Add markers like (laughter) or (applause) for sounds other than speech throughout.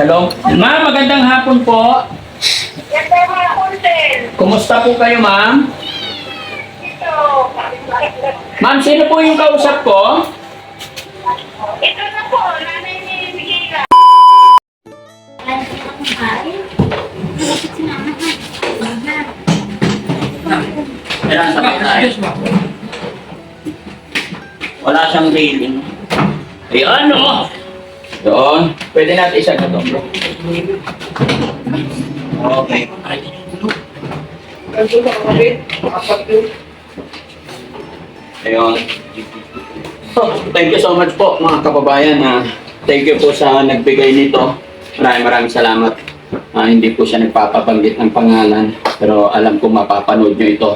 Hello? Ma'am, magandang hapon po. Po mga content. Kumusta po kayo, ma'am? Ito. Ma'am, sino po yung kausap ko? Ito na po, nanay ni Miguela. Kailangan sa tayo. Wala siyang railing. Ayan, o! Doon. Pwede natin isa na to, bro. Okay. Ayun. Thank you so much po mga kababayan. na thank you po sa nagbigay nito. Maraming maraming salamat. Ah, hindi po siya nagpapabanggit ng pangalan. Pero alam ko mapapanood nyo ito.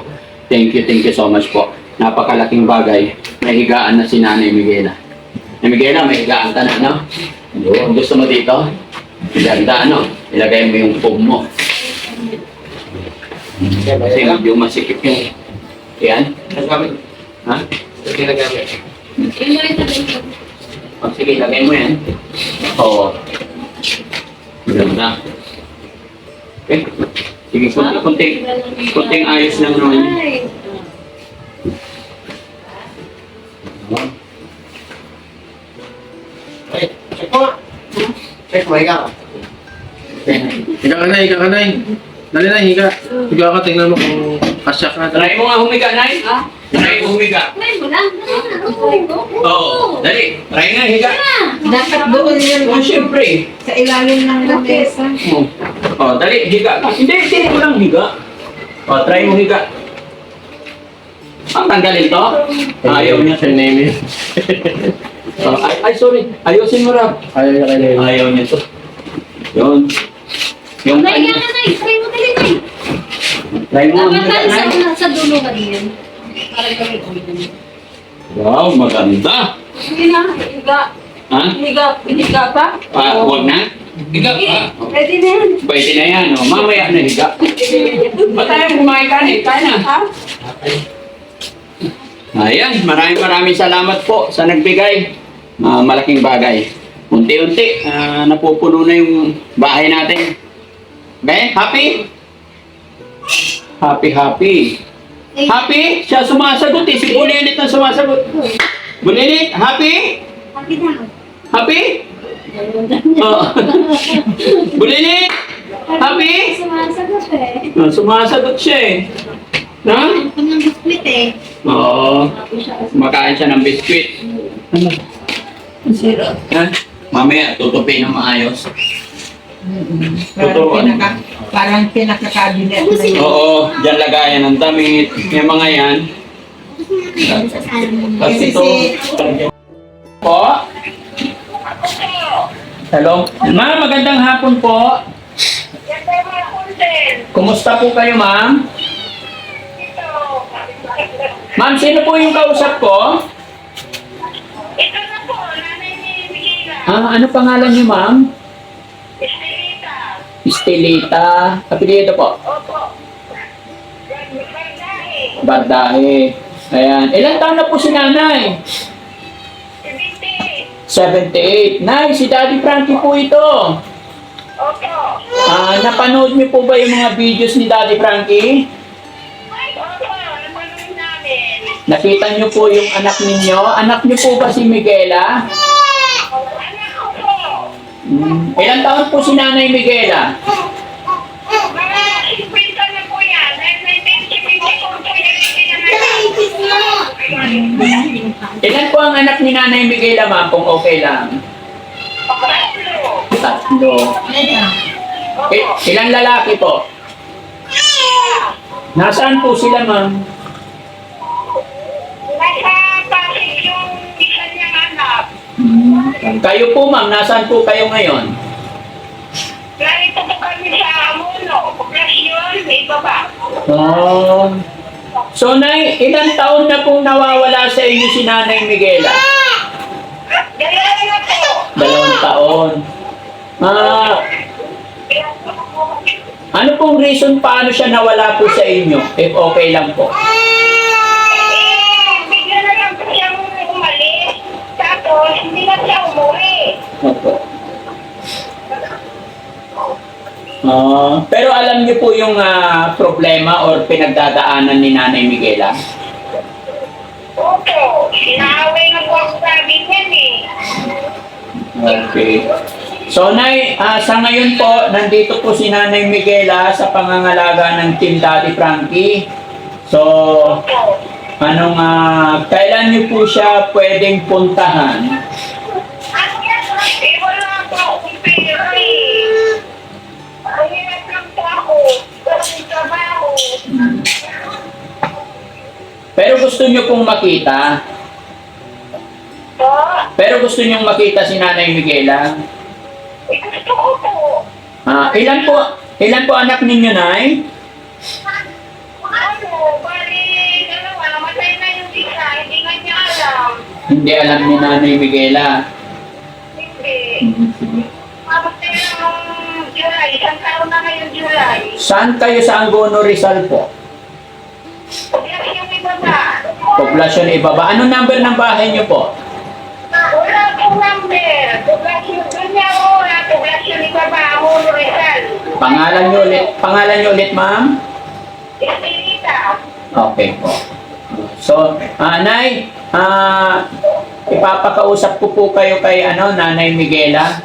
Thank you, thank you so much po. Napakalaking bagay. May higaan na si Nanay Miguela. Nanay Miguela, may higaan ka na, no? Yun, gusto mo dito? Ganda, ano? Ilagay mo yung foam mo. Kasi medyo masikip yung... Yan. Ha? Oh, sige, lagay mo yan. Oo. Ganda. Okay. Sige, kunti, kunti, kunting ayos lang naman. Check mo nga. Check mo, higa ka. Higa ka na, higa ka na. Dali na, higa. Higa ka, tingnan mo kung kasya ka. Try mo nga humiga, Nay. Try mo humiga. Oo, dali. Try nga, higa. Dapat doon yan Oh, siyempre. sa ilalim ng lamesa. Oh, oh dali, higa ka. Hindi, hindi mo lang higa. Oh, try mo higa. Ang tanggalin to? Ayaw niya. Sa name yun. Oh, ay, ay, sorry. Ayusin mo, Rap. Ayaw niya kay name. Ayaw niya to. Yun. Yung Nay, yan Nay. Try mo dali, Nay. Try mo Dapat tayo Nay. sa, sa dulo ka din. Para kami ulit. Wow, maganda. Hindi na, higa. Ha? Higa, higa pa. Ah, huwag na. Higa ka. Pwede na yan. Pwede na yan, oh. Mamaya na higa. Ba't tayo kumain ka na? Kaya na. Ha? Ayan, maraming maraming salamat po sa nagbigay. Ah, malaking bagay. Unti-unti, ah, napupuno na yung bahay natin. Be, happy? Happy, happy. Happy? Siya sumasagot eh. Si Bulilit ang sumasagot. Bulilit, happy? Happy na. Happy? Oh. (laughs) Bulilit, happy? Sumasagot eh. Ah, sumasagot siya eh. Na? Ang ng biskuit eh. Oo. Kumakain siya ng biskwit. Ano? Zero. Ha? Mamaya, tutupin ng maayos. Parang Totoo, ano? pinaka, parang pinaka-cabinet na yun. Oo, dyan lagayan ng damit. Yung mga yan. Kasi ito. Po? Hello? Ma'am, magandang hapon po. Kumusta po kayo, ma'am? Ma'am, sino po yung kausap ko? Ah, ano pangalan niyo, ma'am? Estelita. Estelita. Apelyido po. Opo. Bardahe. Bardahe. Ayan. Ilan taon na po si nanay? Ibiti. 78. Nay, si Daddy Frankie po ito. Opo. Ah, napanood niyo po ba yung mga videos ni Daddy Frankie? Opo, napanood namin. Nakita niyo po yung anak ninyo? Anak niyo po ba si Miguela? Anak ko po. Hmm. Ilan taon po si Nanay Miguela? Mga 50 na po yan. Dahil 1954 po yan yung pinanganak. Ilan po ang anak ni Nanay Miguela, ma'am, kung okay lang? Tatlo. Tatlo. I- ilang lalaki po? Nasaan po sila, ma'am? Kayo po, ma'am, nasaan po kayo ngayon? Narito po kami sa Amuno. Poblasyon, may baba. Oh. So, Nay, ilang taon na pong nawawala sa inyo si Nanay Miguela? Dalawa na po. Dalawang taon. Ah, ano pong reason paano siya nawala po sa inyo? If okay lang po. Hindi na siya umuwi. Opo. Ah, pero alam niyo po yung ah, problema or pinagdadaanan ni Nanay Miguela? Opo, inaaway na po ako sabi niyan eh. Okay. So, Nay, ah, sa ngayon po, nandito po si Nanay Miguela sa pangangalaga ng Team Daddy Frankie. So, Opo. Anong, ah, kailan niyo po siya pwedeng puntahan? Pero gusto niyo pong makita? Pero gusto niyo makita si Nanay Miguela? gusto ko po. Ah, ilan po, ilan po anak ninyo, Nay? Hindi alam ni Nanay Miguela. Hindi. Na nung July. Isang taon na ngayon July. Saan kayo sa Angono Rizal po? Biyak yung iba ba? Poblasyon Ibaba. Ano number ng bahay niyo po? Wala pong number. Poblasyon kanya mo. Wala poblasyon iba ba? Amuno Rizal. Pangalan niyo ulit, pangalan niyo ulit, ma'am? Estelita. Okay po. So, ah, Nay, ah, ipapakausap ko po kayo kay ano, Nanay Miguela.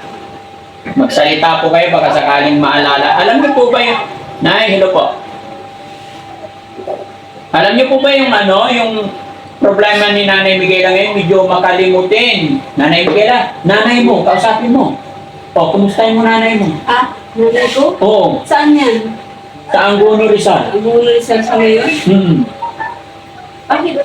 Magsalita po kayo baka sakaling maalala. Alam niyo po ba yung Nay, hello po. Alam niyo po ba yung ano, yung problema ni Nanay Miguela ngayon, medyo makalimutin. Nanay Miguela, nanay mo, kausapin mo. O, kumustahin mo nanay mo? Ah, nanay ko? Oo, Saan yan? sa Angono Rizal. Ang buong Rizal sa ngayon? Hmm. Bakit?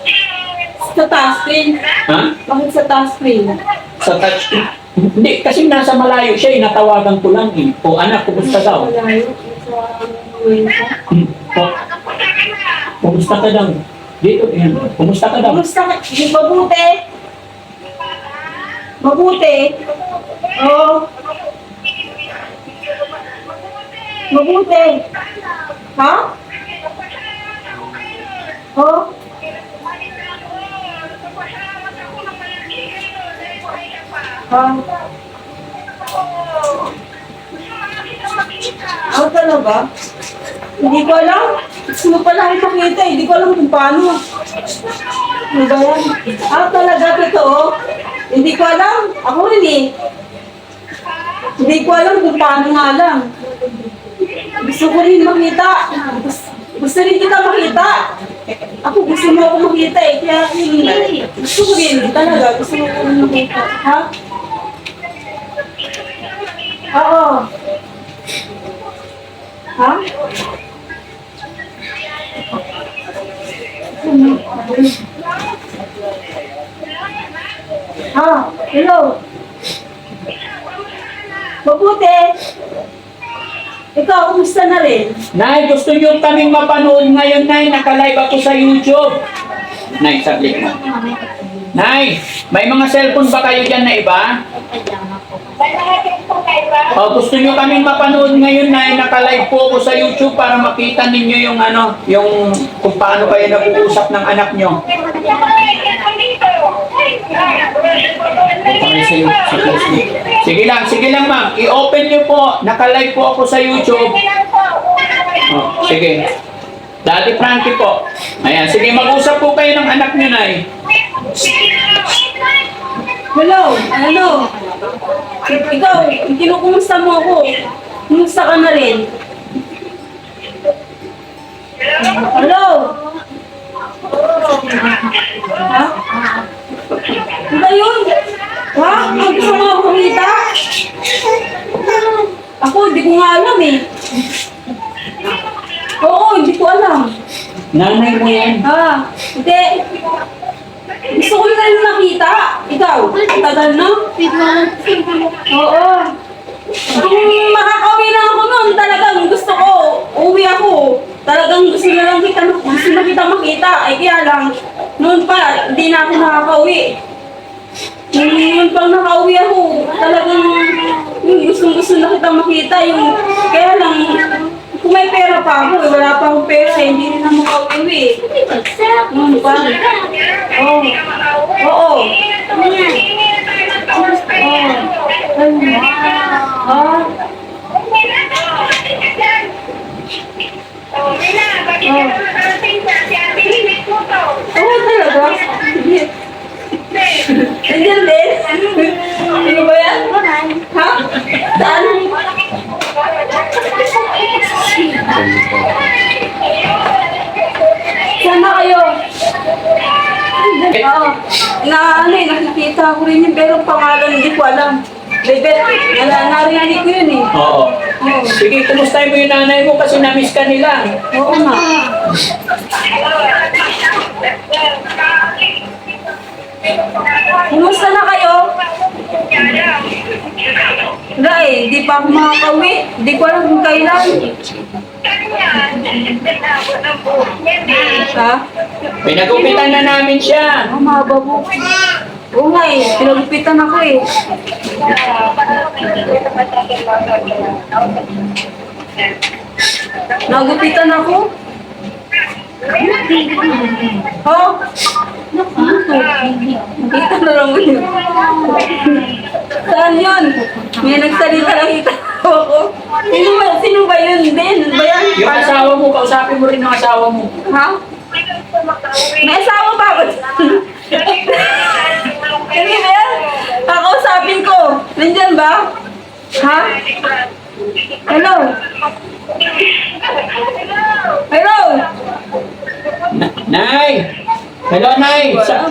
Sa task screen? Ha? Bakit sa task screen? Sa touchscreen? Hindi, kasi nasa malayo siya, eh, natawagan ko lang eh. O anak, kumusta daw? Malayo. Sa ko. Hmm. O, kumusta ka daw? Dito, yan. Kumusta ka daw? Kamusta ka? Di mabuti? Mabuti? Oo. Mabuti. Ha? Oo. Ha? Ah, talaga? Hindi ko alam. Gusto mo pala makita eh. Hindi ko alam kung paano. Ano ba yan? Ah, talaga totoo? Hindi ko alam. Ako rin eh. Hindi ko alam kung paano nga lang. Gusto ko rin makita. Gusto, gusto rin kita makita. Ako gusto mo ako makita eh. Kaya hindi. Gusto ko rin talaga. Gusto mo ako makita. Ha? Oo. Ha? Ha? Hello? Mabuti. Ikaw, kumusta na rin? Nay, gusto niyo kaming mapanood ngayon, Nay. Naka-live ako sa YouTube. Nay, saglit mo. Nay, may mga cellphone ba kayo dyan na iba? O, gusto niyo kaming mapanood ngayon, Nay. Naka-live po ako sa YouTube para makita ninyo yung ano, yung kung paano kayo nag-uusap ng anak niyo. Sige lang, sige lang, ma'am. I-open niyo po. Naka-live po ako sa YouTube. Oh, sige. Daddy Frankie po. Ayan, sige, mag-usap po kayo ng anak niyo, Nay. Hello? Hello? Ikaw, kinukumusta mo ako? Kumusta ka na rin? Hello? Ha? Ano yun? Ha? Ang gusto mo ako kumita? Ako, hindi ko nga alam eh. Oo, hindi ko alam. Nanay mo yan. Ha? Hindi. Gusto ko na rin makita. Ikaw, tagal na? Oo. Kung makakauwi na ako noon, talagang gusto ko, uwi ako. Talagang gusto na lang kita, gusto na kita makita. Ay kaya lang, noon pa, hindi na ako nakakauwi. Nung noon pang nakauwi ako, talagang yung gusto gusto na kita makita. Yung, kaya lang, kung may pera pa ako, eh, wala pa akong pera, eh, hindi rin ako makauwi. Hindi bagsak. Ano ba? Oo. Oo. Eh. Ano yan? Oh. Ay, wow. Oh. Oo talaga? Sige. Ang galing. Ano ba yan? Ano? Ha? Saan? Oo. Na ano eh, nakikita ko rin yun, pero pangalan hindi ko alam. Bebet, nala, narinig ko yun eh. Oo. Oo. Sige, kumustahin mo yung nanay mo kasi na-miss ka nila. Oo nga. Kumusta na kayo? Wala eh, di pa ako makakauwi. Di ko alam kung kailan. Ha? Pinagupitan na namin siya. Ang mahaba po. Oo nga eh, pinagupitan ako eh. Nagupitan ako. Oh, Kita na lang mo yun. Saan yun? May nagsalita lang kita ako. Sino ba, sino ba yun din? Ba yan? Yung asawa mo, kausapin mo rin ng asawa mo. Ha? May asawa ba? Hindi ba yan? Kakausapin ko. Nandyan ba? Ha? Hello? Hello? Na- Nay! Hello, Nay! Sa-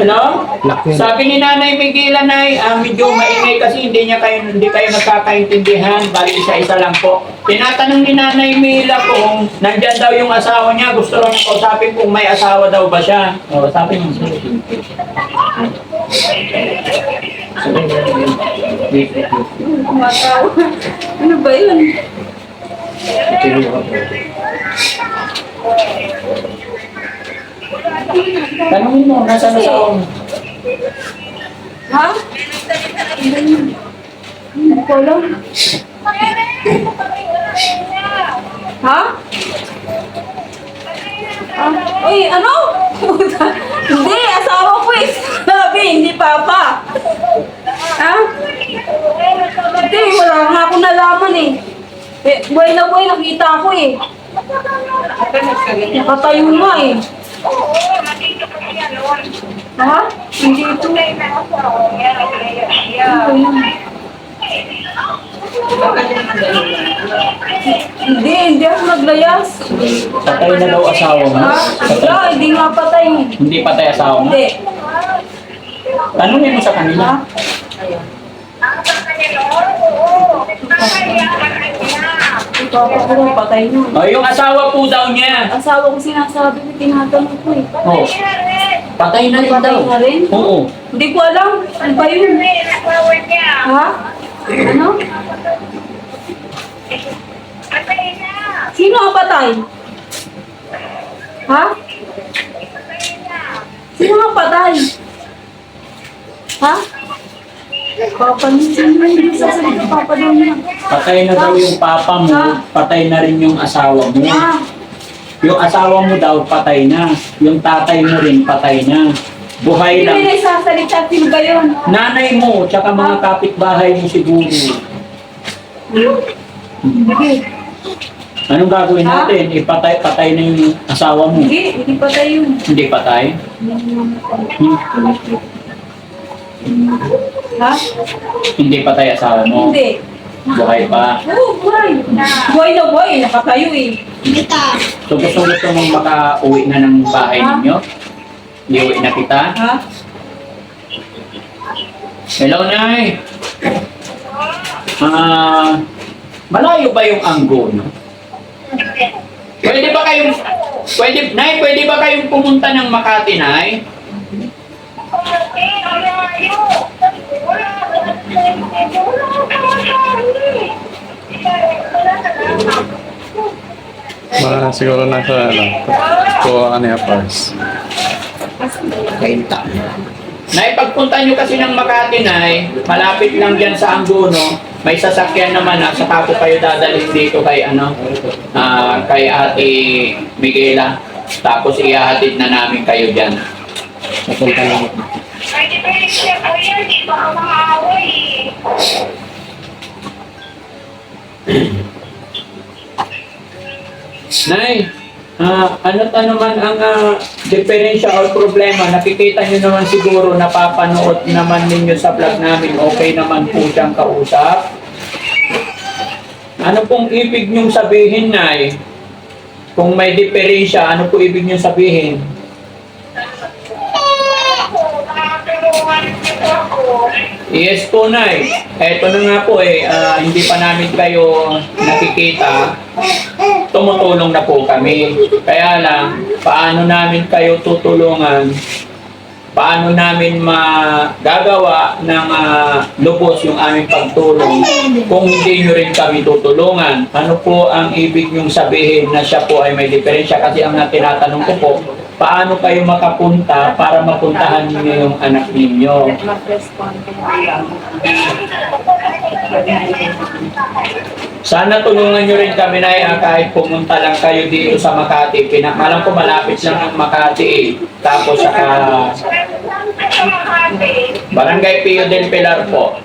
Hello? Sabi ni Nanay Miguela, Nay, ah, medyo maingay kasi hindi niya kayo, hindi kayo nagkakaintindihan. Bali isa-isa lang po. Tinatanong ni Nanay Mila kung nandyan daw yung asawa niya. Gusto raw niya kausapin kung may asawa daw ba siya. O, sabi mo. Ano ba yun? Tanongin mo, nasa asawa mo? Ha? Hindi ko alam. Ha? Ah, uy, ano? (laughs) hindi, asawa ko eh. Sabi, hindi papa. Ha? Hindi, wala nga ako nalaman eh. Eh, buhay na buhay, nakita ko eh. Nakatayo nga eh. Ha? Hindi ito. Hindi, hindi ako naglayas. Patay na daw asawa mo. Ha? Hindi nga patay. Hindi patay asawa mo. Hindi. Tanongin mo sa kanila. Ha? Papa ko rin, patay na. O, yung asawa po daw niya. Asawa ko sinasabi ko, tinatanong ko eh. Oh, patay na rin Patay daw. na rin? Oo. Hindi ko alam. Ano ba yun? Ha? Ano? Sino ang patay? Ha? Sino ang patay? Ha? Papa niya, yung sasagot ng papa daw niya? Patay na daw yung papa mo, patay na rin yung asawa mo. Yung asawa mo daw, patay na. Yung tatay mo rin, patay na. Buhay Hindi lang. na isasalita, sino ba yun? Nanay mo, tsaka mga kapitbahay mo siguro. Hindi. Anong gagawin Ha? natin? Ipatay, patay na yung asawa mo. Hindi, hindi patay yun. Hindi patay? Ha? Hindi patay asawa mo. Hindi. Buhay pa. Oo, buhay. Buhay na buhay, nakatayo eh. Kita. So gusto gusto mong makauwi na ng bahay Ha? ninyo? Iuwi na kita? Ha? Hello, Nay. Ah, malayo ba yung anggo, no? Pwede ba kayong Pwede, Nay, pwede ba kayong pumunta ng Makati, Nay? Mga siguro nasa ano, to ano yung first. Nay, pagpunta nyo kasi ng Makati, Nay, malapit lang dyan sa Angono, may sasakyan naman at saka ko kayo dadalhin dito kay ano, ah, kay Ate Miguela. Tapos ihahatid na namin kayo dyan. Napunta lang. Pwede ba yung siya po yan? Di ba ako makaaway Nay, ah, ano't ano man ang ah, diferensya o problema, nakikita nyo naman siguro, napapanood naman ninyo sa vlog namin, okay naman po siyang kausap. Ano pong ibig nyong sabihin, Nay? Kung may diferensya, ano po ibig nyong sabihin? Nakatulungan niyo po ako. Yes po, Nay. Eto na nga po eh, ah, hindi pa namin kayo nakikita. Tumutulong na po kami. Kaya lang, paano namin kayo tutulungan? Paano namin magagawa ng ah, lubos yung aming pagtulong kung hindi nyo rin kami tutulungan? Ano po ang ibig nyong sabihin na siya po ay may diferensya? Kasi ang tinatanong ko po, paano kayo makapunta para mapuntahan niyo yung anak ninyo? Sana tulungan nyo rin kami na ah, kahit pumunta lang kayo dito sa Makati. Pina alam ko malapit lang ang Makati eh. Tapos saka. Barangay Pio del Pilar po.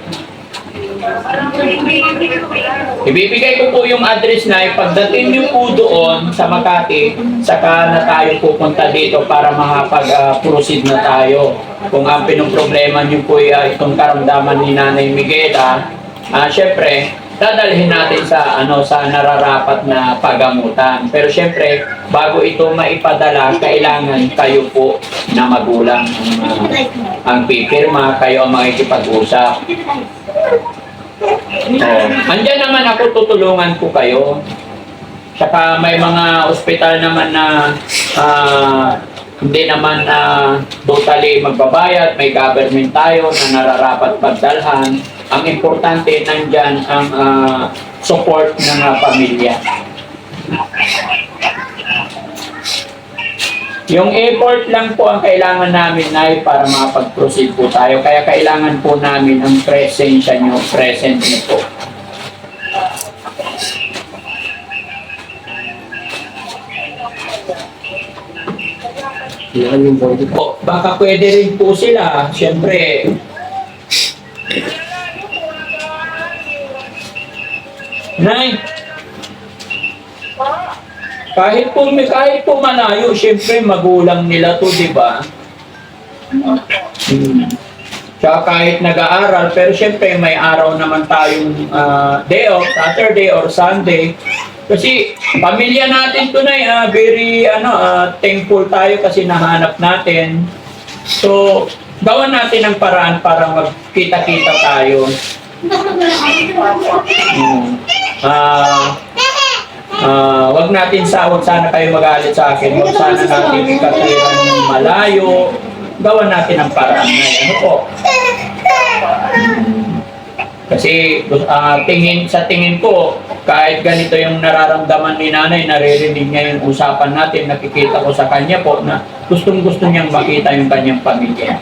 Ibibigay ko po yung address na pagdating nyo po doon sa Makati, saka na tayo pupunta dito para makapag-proceed na tayo. Kung ang pinoproblema nyo po ay ah, itong karamdaman ni Nanay Miguela, ah syempre, dadalhin natin sa ano sa nararapat na pagamutan. Pero syempre, bago ito maipadala, kailangan kayo po na magulang ang, ah, ang pipirma, kayo ang makikipag-usap. Oh. Andyan naman ako, tutulungan ko kayo. Tsaka may mga ospital naman na ah, hindi naman na totally magbabayad, may government tayo na nararapat pagdalhan. Ang importante nandyan ang ah, support ng ah, pamilya. Yung effort lang po ang kailangan namin na para makapag-proceed po tayo. Kaya kailangan po namin ang presensya nyo, present nyo po. Po, baka pwede rin po sila. Siyempre, Nay, kahit po, kahit po malayo, siyempre magulang nila to, di ba? Hmm. Kahit nag-aaral, pero siyempre may araw naman tayong ah, day off, Saturday or Sunday. Kasi pamilya natin tunay, ah, very ano, ah, thankful tayo kasi nahanap natin. So, gawan natin ang paraan para magkita-kita tayo. Hmm. Ah, ah, wag natin sa wag sana kayo magalit sa akin. Wag sana natin ikatiran ng malayo. Gawan natin ang paraan na. Ano po? Kasi ah, tingin sa tingin ko, kahit ganito yung nararamdaman ni nanay, naririnig niya yung usapan natin, nakikita ko sa kanya po na gustong gusto niyang makita yung kanyang pamilya.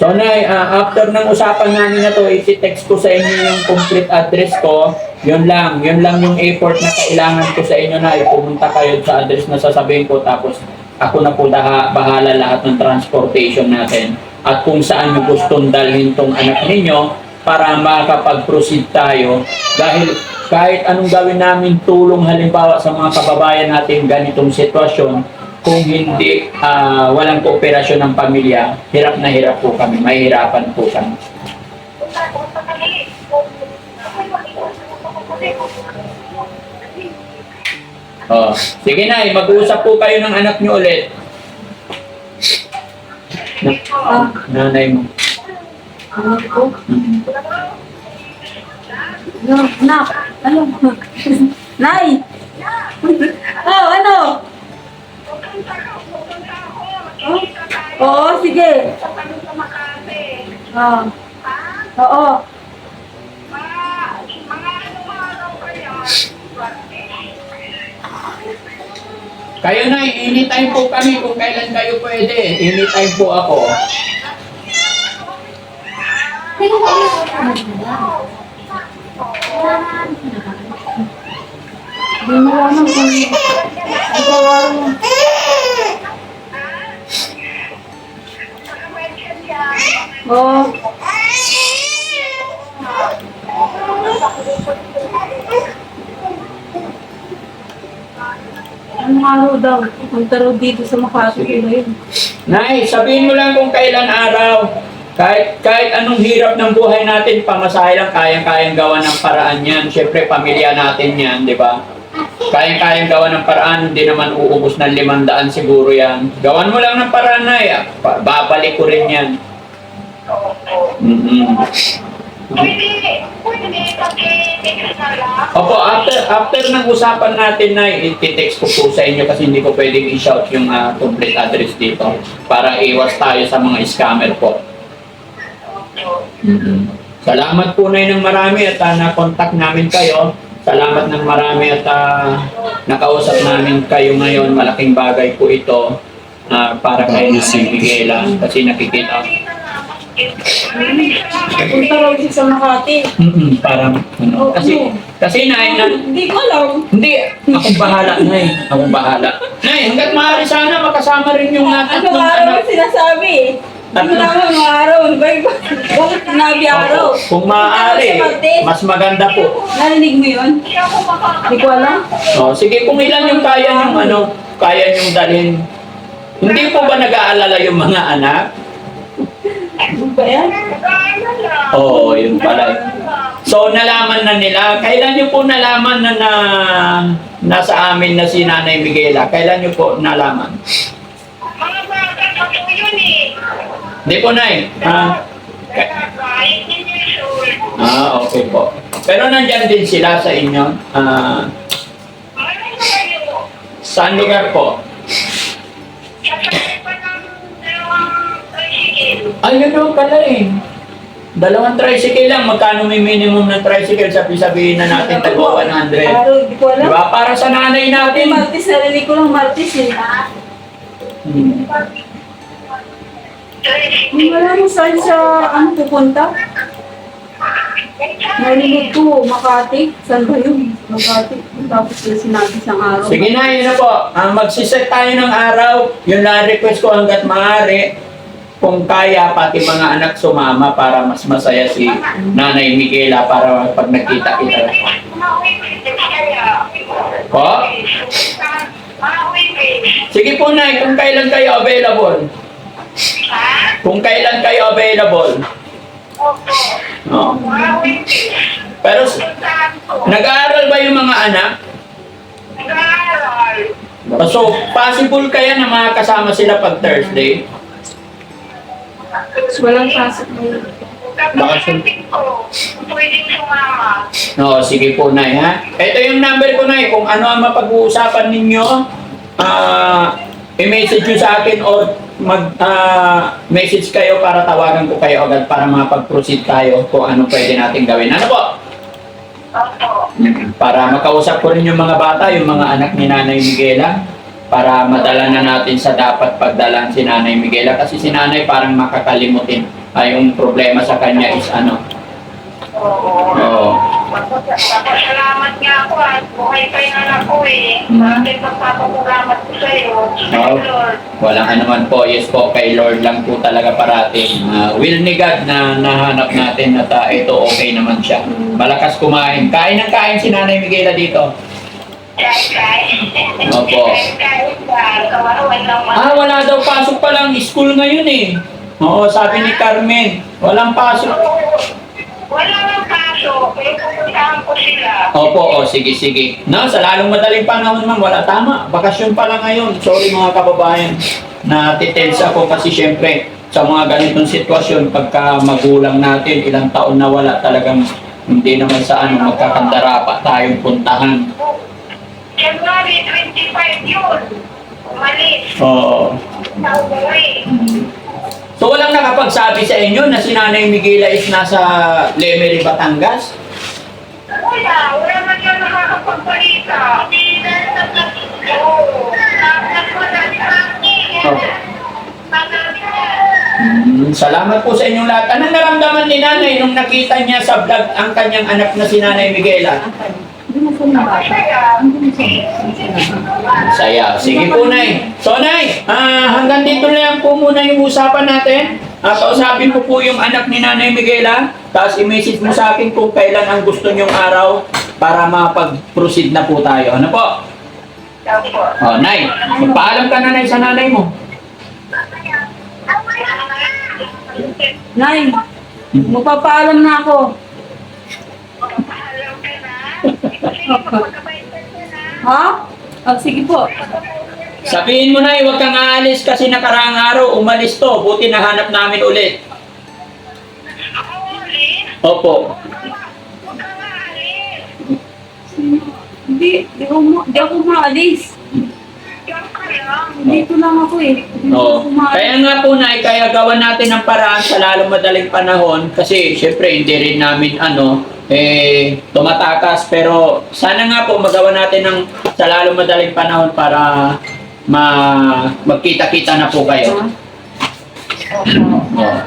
So, Nay, ah, after ng usapan namin na to, iti-text ko sa inyo yung complete address ko. Yun lang, yun lang yung effort na kailangan ko sa inyo na pumunta kayo sa address na sasabihin ko tapos ako na po daha, bahala lahat ng transportation natin at kung saan nyo gustong dalhin tong anak ninyo para makapag-proceed tayo dahil kahit anong gawin namin tulong halimbawa sa mga kababayan natin ganitong sitwasyon kung hindi ah, walang kooperasyon ng pamilya, hirap na hirap po kami, mahirapan po kami. Oh, sige na, mag-uusap po kayo ng anak niyo ulit. Na- nanay mo. Ano po? No, nak. Ano? (laughs) Nay! (laughs) oh, ano? Pupunta ka, pupunta ako. Magkikita tayo. Oo, sige. Sa kami sa Makati. Ah, Ha? oo. Mga, mga anong araw kaya? Kayo na, anytime po kami kung kailan kayo pwede. Anytime po ako. Gumawa ng Gumawa ng Oo. Anong araw daw? Punta sa Makati ngayon. Nay, sabihin mo lang kung kailan araw. Kahit, kahit anong hirap ng buhay natin, pamasahe lang, kayang-kayang gawa ng paraan yan. Siyempre, pamilya natin yan, di ba? Kayang-kayang gawa ng paraan, hindi naman uubos ng limandaan siguro yan. Gawan mo lang ng paraan, Nay. ah. Pa- Babalik ko rin yan. Mm-mm. Pwede, pwede pag-text na lang. Opo, after after ng usapan natin na i-text ko po sa inyo kasi hindi ko pwedeng i-shout yung ah, complete address dito para iwas tayo sa mga scammer po. Salamat po na ng marami at ah, na-contact namin kayo. Salamat ng marami at ah, nakausap namin kayo ngayon. Malaking bagay po ito ah, para kay Nanay Miguela kasi nakikita. Punta raw siya sa Makati. Mm-mm, para ano, kasi kasi na, na Hindi ko alam. Hindi, akong bahala, Nay. Akong bahala. Nay, hanggat maaari sana makasama rin yung natin Anong araw ang sinasabi? Hindi ko naman ang araw. Bakit sinabi araw? Kung maaari, mas maganda po. Narinig mo yun? Hindi Hindi ko alam. Oh, sige, kung ilan yung kaya yung ano, kaya yung dalhin. Hindi po ba nag-aalala yung mga anak? Ano ba yan? Lang. Oo, yun pala. So, nalaman na nila. Kailan nyo po nalaman na, na nasa amin na si Nanay Miguela? Kailan nyo po nalaman? Mga bata pa po yun eh. Hindi po, Nay. Ah, ah, okay po. Pero nandyan din sila sa inyo. Ah, saan lugar po? Sasakay pa ng dalawang tricycle. Ay, gano'n pala eh. Dalawang tricycle lang. Magkano may minimum ng tricycle? Sabi-sabihin na natin tagwa 100. Araw, hindi ko alam. Diba? Para sa nanay natin. Martis, narinig ko lang Martis eh. Hmm. Hindi mo alam kung saan siya ano, pupunta. Narinig ko, Makati. Saan ba yun? Makati. Tapos yung sinabi siyang araw. Sige na, yun na po. Ah, magsiset tayo ng araw. Yun lang request ko hanggat maaari. Kung kaya, pati mga anak sumama para mas masaya si Nanay Miguela para pag nakita-kita. Po? Mga weekdays. Sige po, Nay. Kung kailan kayo available. Kung kailan kayo available. Opo. Oh. Pero nag-aaral ba yung mga anak? Nag-aaral. So, possible kaya na makakasama sila pag Thursday? Walang natin ko, pwedeng sumama. Oo, sige po, Nay, ha? Ito yung number ko, Nay. Kung ano ang mapag-uusapan ninyo, ah, i-message nyo sa akin or mag-message kayo para tawagan ko kayo agad para makapag-proceed tayo kung ano pwede natin gawin. Ano po? Opo. Para makausap ko rin yung mga bata, yung mga anak ni Nanay Miguela, para madala na natin sa dapat pagdalan si Nanay Miguela kasi si Nanay parang makakalimutin. Ay, yung problema sa kanya is ano. Oo. Oo. Papasalamat nga ako at buhay pa yung anak ko eh. Bakit magpapasalamat ko sa'yo? Oo. Lord. Walang anuman po, yes po, kay Lord lang po talaga parating. Ah, will ni God na nahanap natin at ah, ito okay naman siya. Malakas kumain. Kain ng kain si Nanay Miguela dito. Opo. Ba? Kawawan lang Ah, wala daw pasok pa lang school ngayon eh. Oo, sabi ni Carmen, walang pasok. Wala kaso. Pero pupuntahan ko sila. Opo, oh, sige, sige. No, sa lalong madaling panahon ma'am, wala tama. Bakasyon pa lang ngayon. Sorry mga kababayan. Natitense ako kasi syempre sa mga ganitong sitwasyon, pagka magulang natin, ilang taon na wala talagang hindi naman sa ano, magkakandara pa tayong puntahan. January 25 yun. Umalis. Oo. Sa umuwi. So walang nakapagsabi sa inyo na si Nanay Miguela is nasa Lemery, Batangas? Wala. Wala man yan nakakapagbalita. Oo. Oh. Mm, salamat po sa inyong lahat. Anong naramdaman ni Nanay nung nakita niya sa vlog ang kanyang anak na si Nanay Miguela? Hindi mo saan nabasa. Saya. Sige po, Nay. So, Nay, ah, hanggang dito lang po muna yung usapan natin. Uh, kausapin mo po yung anak ni Nanay Miguela. Tapos i-message mo sa akin kung kailan ang gusto niyong araw para mapag-proceed na po tayo. Ano po? Oh, Nay, magpaalam ka na Nay sa nanay mo. Nay, magpapaalam na ako. Ha? Oh, sige po. Sabihin mo Nay, huwag kang aalis kasi nakaraang araw umalis to. Buti nahanap namin ulit. Opo. Hindi, di ako, di ako maalis. Dito lang ako eh. Hindi Oo. ako maalis. Kaya nga po na, kaya gawan natin ng paraan sa lalong madaling panahon kasi syempre hindi rin namin ano, eh, tumatakas. Pero sana nga po magawa natin ng sa lalong madaling panahon para ma magkita-kita na po kayo. Oo.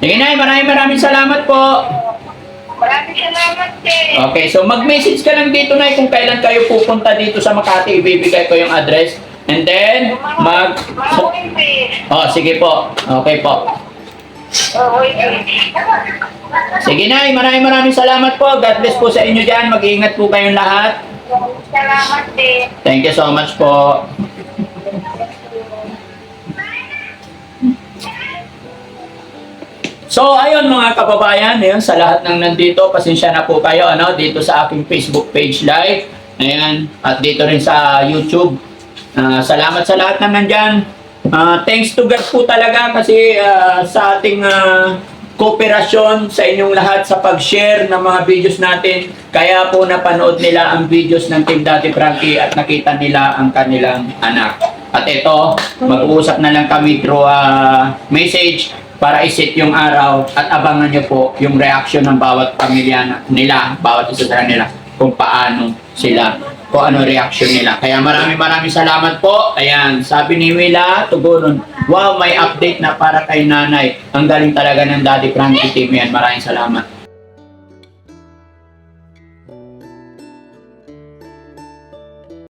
Sige na, maraming maraming salamat po. Maraming salamat din. Okay, so mag-message ka lang dito na kung kailan kayo pupunta dito sa Makati. Ibibigay ko yung address. And then, mag... Oh, sige po. Okay po. Sige na, maraming maraming salamat po. God bless po sa inyo dyan. Mag-iingat po kayong lahat. Salamat din. Thank you so much po. So, ayun mga kababayan, ayun, sa lahat ng nandito, pasensya na po kayo ano, dito sa aking Facebook page live. Ayan, at dito rin sa YouTube. Ah, salamat sa lahat ng nandyan. Ah, thanks to God po talaga kasi ah, sa ating ah, kooperasyon sa inyong lahat sa pag-share ng mga videos natin. Kaya po napanood nila ang videos ng Team Daddy Frankie at nakita nila ang kanilang anak. At ito, mag-uusap na lang kami through ah, message para iset yung araw at abangan nyo po yung reaction ng bawat pamilya nila, bawat isa sa kanila, kung paano sila, kung ano reaction nila. Kaya maraming maraming salamat po. Ayan, sabi ni Willa, tugunon, wow, may update na para kay nanay. Ang galing talaga ng Daddy Frankie team yan. Maraming salamat.